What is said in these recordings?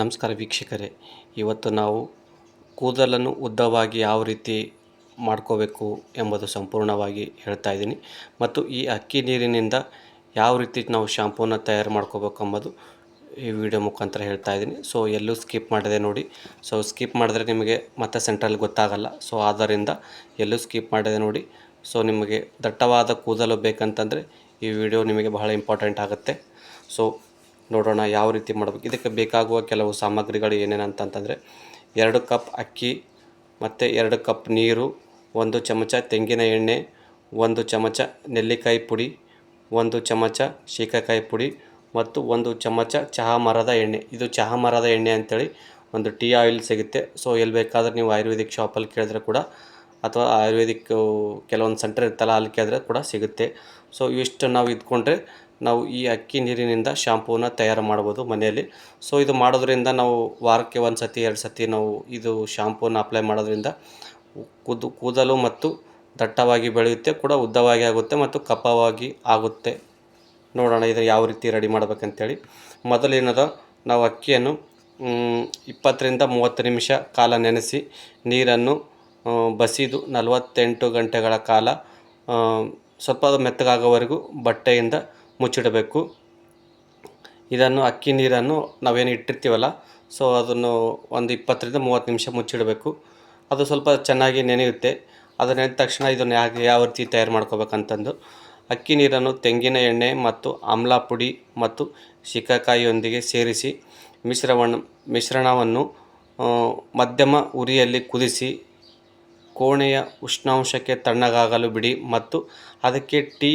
ನಮಸ್ಕಾರ ವೀಕ್ಷಕರೇ. ಇವತ್ತು ನಾವು ಕೂದಲನ್ನು ಉದ್ದವಾಗಿ ಯಾವ ರೀತಿ ಮಾಡ್ಕೋಬೇಕು ಎಂಬುದು ಸಂಪೂರ್ಣವಾಗಿ ಹೇಳ್ತಾ ಇದ್ದೀನಿ. ಮತ್ತು ಈ ಅಕ್ಕಿ ನೀರಿನಿಂದ ಯಾವ ರೀತಿ ನಾವು ಶಾಂಪೂನ ತಯಾರು ಮಾಡ್ಕೋಬೇಕು ಎಂಬುದು ಈ ವಿಡಿಯೋ ಮುಖಾಂತರ ಹೇಳ್ತಾ ಇದ್ದೀನಿ. ಸೊ, ಎಲ್ಲೂ ಸ್ಕಿಪ್ ಮಾಡಿದೆ ನೋಡಿ. ಸೊ, ಸ್ಕಿಪ್ ಮಾಡಿದ್ರೆ ನಿಮಗೆ ಮತ್ತೆ ಸೆಂಟ್ರಲ್ಲಿ ಗೊತ್ತಾಗಲ್ಲ. ಸೊ, ಆದ್ದರಿಂದ ಎಲ್ಲೂ ಸ್ಕಿಪ್ ಮಾಡಿದೆ ನೋಡಿ. ಸೊ, ನಿಮಗೆ ದಟ್ಟವಾದ ಕೂದಲು ಬೇಕಂತಂದರೆ ಈ ವಿಡಿಯೋ ನಿಮಗೆ ಬಹಳ ಇಂಪಾರ್ಟೆಂಟ್ ಆಗುತ್ತೆ. ಸೊ ನೋಡೋಣ ಯಾವ ರೀತಿ ಮಾಡಬೇಕು. ಇದಕ್ಕೆ ಬೇಕಾಗುವ ಕೆಲವು ಸಾಮಗ್ರಿಗಳು ಏನೇನು ಅಂತಂತಂದರೆ ಎರಡು ಕಪ್ ಅಕ್ಕಿ, ಮತ್ತು ಎರಡು ಕಪ್ ನೀರು, ಒಂದು ಚಮಚ ತೆಂಗಿನ ಎಣ್ಣೆ, ಒಂದು ಚಮಚ ನೆಲ್ಲಿಕಾಯಿ ಪುಡಿ, ಒಂದು ಚಮಚ ಶೀಕಾಕಾಯಿ ಪುಡಿ, ಮತ್ತು ಒಂದು ಚಮಚ ಚಹಾ ಮರದ ಎಣ್ಣೆ. ಇದು ಚಹಾ ಮರದ ಎಣ್ಣೆ ಅಂತೇಳಿ ಒಂದು ಟೀ ಆಯಿಲ್ ಸಿಗುತ್ತೆ. ಸೊ, ಎಲ್ಲಿ ಬೇಕಾದ್ರೆ ನೀವು ಆಯುರ್ವೇದಿಕ್ ಶಾಪಲ್ಲಿ ಕೇಳಿದ್ರೆ ಕೂಡ ಅಥವಾ ಆಯುರ್ವೇದಿಕ್ ಕೆಲವೊಂದು ಸೆಂಟರ್ ಇರ್ತಲ್ಲ ಅಲ್ಲಿ ಕೇಳಿದ್ರೆ ಕೂಡ ಸಿಗುತ್ತೆ. ಸೊ, ಇವಿಷ್ಟು ನಾವು ಇದ್ಕೊಂಡ್ರೆ ನಾವು ಈ ಅಕ್ಕಿ ನೀರಿನಿಂದ ಶಾಂಪೂನ ತಯಾರು ಮಾಡ್ಬೋದು ಮನೆಯಲ್ಲಿ. ಸೊ ಇದು ಮಾಡೋದ್ರಿಂದ ನಾವು ವಾರಕ್ಕೆ ಒಂದು ಸತಿ ಎರಡು ಸತಿ ನಾವು ಇದು ಶಾಂಪೂನ ಅಪ್ಲೈ ಮಾಡೋದ್ರಿಂದ ಕೂದು, ಕೂದಲು ಮತ್ತು ದಟ್ಟವಾಗಿ ಬೆಳೆಯುತ್ತೆ, ಕೂಡ ಉದ್ದವಾಗಿ ಆಗುತ್ತೆ ಮತ್ತು ಕಪ್ಪವಾಗಿ ಆಗುತ್ತೆ. ನೋಡೋಣ ಇದನ್ನು ಯಾವ ರೀತಿ ರೆಡಿ ಮಾಡ್ಬೇಕಂತೇಳಿ. ಮೊದಲೇನದ ನಾವು ಅಕ್ಕಿಯನ್ನು ಇಪ್ಪತ್ತರಿಂದ ಮೂವತ್ತು ನಿಮಿಷ ಕಾಲ ನೆನೆಸಿ ನೀರನ್ನು ಬಸಿದು ನಲವತ್ತೆಂಟು ಗಂಟೆಗಳ ಕಾಲ ಸ್ವಲ್ಪ ಮೆತ್ತಗಾಗೋವರೆಗೂ ಬಟ್ಟೆಯಿಂದ ಮುಚ್ಚಿಡಬೇಕು. ಇದನ್ನು ಅಕ್ಕಿ ನೀರನ್ನು ನಾವೇನು ಇಟ್ಟಿರ್ತೀವಲ್ಲ, ಸೊ ಅದನ್ನು ಒಂದು ಇಪ್ಪತ್ತರಿಂದ ಮೂವತ್ತು ನಿಮಿಷ ಮುಚ್ಚಿಡಬೇಕು. ಅದು ಸ್ವಲ್ಪ ಚೆನ್ನಾಗಿ ನೆನೆಯುತ್ತೆ. ಅದು ನೆನೆದ ತಕ್ಷಣ ಇದನ್ನು ಯಾಕೆ ಯಾವ ರೀತಿ ತಯಾರು ಮಾಡ್ಕೋಬೇಕಂತಂದು, ಅಕ್ಕಿ ನೀರನ್ನು ತೆಂಗಿನ ಎಣ್ಣೆ ಮತ್ತು ಆಮ್ಲ ಪುಡಿ ಮತ್ತು ಶಿಕಾಕಾಯಿಯೊಂದಿಗೆ ಸೇರಿಸಿ ಮಿಶ್ರವನ್ನು ಮಿಶ್ರಣವನ್ನು ಮಧ್ಯಮ ಉರಿಯಲ್ಲಿ ಕುದಿಸಿ ಕೋಣೆಯ ಉಷ್ಣಾಂಶಕ್ಕೆ ತಣ್ಣಗಾಗಲು ಬಿಡಿ ಮತ್ತು ಅದಕ್ಕೆ ಟೀ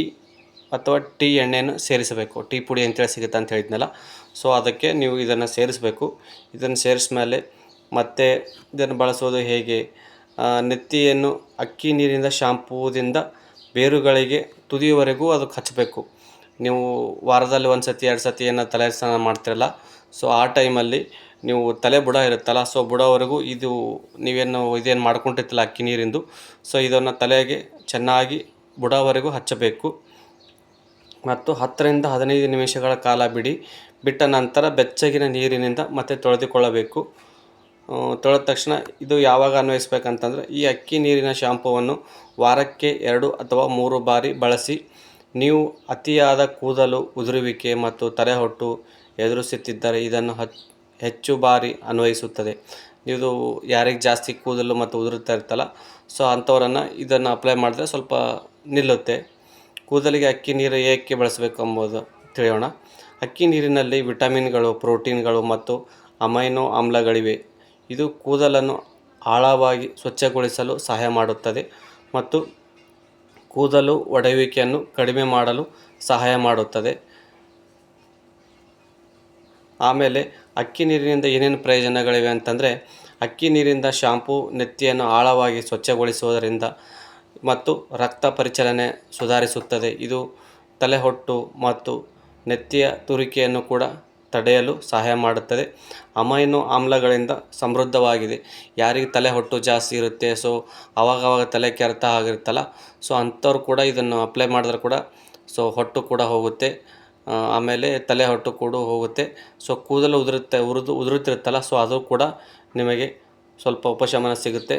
ಅಥವಾ ಟೀ ಎಣ್ಣೆಯನ್ನು ಸೇರಿಸಬೇಕು. ಟೀ ಪುಡಿ ಅಂತೇಳಿ ಸಿಗುತ್ತೆ ಅಂತ ಹೇಳಿದ್ನಲ್ಲ. ಸೊ ಅದಕ್ಕೆ ನೀವು ಇದನ್ನು ಸೇರಿಸಬೇಕು. ಇದನ್ನು ಸೇರಿಸ್ಮೇಲೆ ಮತ್ತೆ ಇದನ್ನು ಬಳಸೋದು ಹೇಗೆ? ನೆತ್ತಿಯನ್ನು ಅಕ್ಕಿ ನೀರಿನಿಂದ ಶಾಂಪೂದಿಂದ ಬೇರುಗಳಿಗೆ ತುದಿಯವರೆಗೂ ಅದಕ್ಕೆ ಹಚ್ಚಬೇಕು ನೀವು ವಾರದಲ್ಲಿ ಒಂದು ಸತಿ, ಎರಡು ಸತಿ ಏನೋ ತಲೆ ಸ್ನಾನ ಮಾಡ್ತಿರಲ್ಲ. ಸೊ ಆ ಟೈಮಲ್ಲಿ ನೀವು ತಲೆ ಬುಡ ಇರುತ್ತಲ್ಲ. ಸೊ ಬುಡವರೆಗೂ ಇದು ನೀವೇನು ಇದೇನು ಮಾಡ್ಕೊಂಡಿರ್ತಲ್ಲ ಅಕ್ಕಿ ನೀರಿಂದು. ಸೊ ಇದನ್ನು ತಲೆಗೆ ಚೆನ್ನಾಗಿ ಬುಡವರೆಗೂ ಹಚ್ಚಬೇಕು. ಮತ್ತು ಹತ್ತರಿಂದ ಹದಿನೈದು ನಿಮಿಷಗಳ ಕಾಲ ಬಿಡಿ. ಬಿಟ್ಟ ನಂತರ ಬೆಚ್ಚಗಿನ ನೀರಿನಿಂದ ಮತ್ತೆ ತೊಳೆದುಕೊಳ್ಳಬೇಕು. ತೊಳೆದ ತಕ್ಷಣ ಇದು ಯಾವಾಗ ಅನ್ವಯಿಸಬೇಕಂತಂದರೆ ಈ ಅಕ್ಕಿ ನೀರಿನ ಶಾಂಪೂವನ್ನು ವಾರಕ್ಕೆ ಎರಡು ಅಥವಾ ಮೂರು ಬಾರಿ ಬಳಸಿ. ನೀವು ಅತಿಯಾದ ಕೂದಲು, ಉದುರುವಿಕೆ ಮತ್ತು ತಲೆಹೊಟ್ಟು ಎದುರಿಸುತ್ತಿದ್ದರೆ ಇದನ್ನು ಹಚ್, ಹೆಚ್ಚು ಬಾರಿ ಅನ್ವಯಿಸುತ್ತದೆ. ಇದು ಯಾರಿಗೆ ಜಾಸ್ತಿ ಕೂದಲು ಮತ್ತು ಉದುರುತ್ತಾ ಇರ್ತಲ್ಲ ಸೊ ಅಂಥವರನ್ನು ಇದನ್ನು ಅಪ್ಲೈ ಮಾಡಿದ್ರೆ ಸ್ವಲ್ಪ ನಿಲ್ಲುತ್ತೆ. ಕೂದಲಿಗೆ ಅಕ್ಕಿ ನೀರು ಏಕೆ ಬಳಸಬೇಕು ಎಂಬುದು ತಿಳಿಯೋಣ. ಅಕ್ಕಿ ನೀರಿನಲ್ಲಿ ವಿಟಮಿನ್ಗಳು, ಪ್ರೋಟೀನ್ಗಳು ಮತ್ತು ಅಮೈನೋ ಆಮ್ಲಗಳಿವೆ. ಇದು ಕೂದಲನ್ನು ಆಳವಾಗಿ ಸ್ವಚ್ಛಗೊಳಿಸಲು ಸಹಾಯ ಮಾಡುತ್ತದೆ ಮತ್ತು ಕೂದಲು ಒಡೆಯುವಿಕೆಯನ್ನು ಕಡಿಮೆ ಮಾಡಲು ಸಹಾಯ ಮಾಡುತ್ತದೆ. ಆಮೇಲೆ ಅಕ್ಕಿ ನೀರಿನಿಂದ ಏನೇನು ಪ್ರಯೋಜನಗಳಿವೆ ಅಂತಂದರೆ, ಅಕ್ಕಿ ನೀರಿಂದ ಶಾಂಪೂ, ನೆತ್ತಿಯನ್ನು ಆಳವಾಗಿ ಸ್ವಚ್ಛಗೊಳಿಸುವುದರಿಂದ ಮತ್ತು ರಕ್ತ ಪರಿಚಲನೆ ಸುಧಾರಿಸುತ್ತದೆ. ಇದು ತಲೆಹೊಟ್ಟು ಮತ್ತು ನೆತ್ತಿಯ ತುರಿಕೆಯನ್ನು ಕೂಡ ತಡೆಯಲು ಸಹಾಯ ಮಾಡುತ್ತದೆ. ಅಮೈನೋ ಆಮ್ಲಗಳಿಂದ ಸಮೃದ್ಧವಾಗಿದೆ. ಯಾರಿಗೆ ತಲೆಹೊಟ್ಟು ಜಾಸ್ತಿ ಇರುತ್ತೆ, ಸೊ ಅವಾಗವಾಗ ತಲೆ ಕೆರೆತ ಆಗಿರುತ್ತಲ್ಲ, ಸೊ ಅಂಥವ್ರು ಕೂಡ ಇದನ್ನು ಅಪ್ಲೈ ಮಾಡಿದ್ರೆ ಕೂಡ, ಸೊ ಹೊಟ್ಟು ಕೂಡ ಹೋಗುತ್ತೆ. ಆಮೇಲೆ ತಲೆ ಹೊಟ್ಟು ಕೂಡ ಹೋಗುತ್ತೆ. ಸೊ ಕೂದಲು ಉದುರುತ್ತೆ, ಉರಿದು, ಉದುರುತ್ತಿರುತ್ತಲ್ಲ, ಸೊ ಅದು ಕೂಡ ನಿಮಗೆ ಸ್ವಲ್ಪ ಉಪಶಮನ ಸಿಗುತ್ತೆ.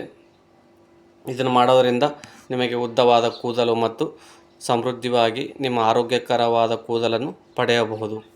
ಇದನ್ನು ಮಾಡೋದರಿಂದ ನಿಮಗೆ ಉದ್ದವಾದ ಕೂದಲು ಮತ್ತು ಸಮೃದ್ಧವಾಗಿ ನಿಮ್ಮ ಆರೋಗ್ಯಕರವಾದ ಕೂದಲನ್ನು ಪಡೆಯಬಹುದು.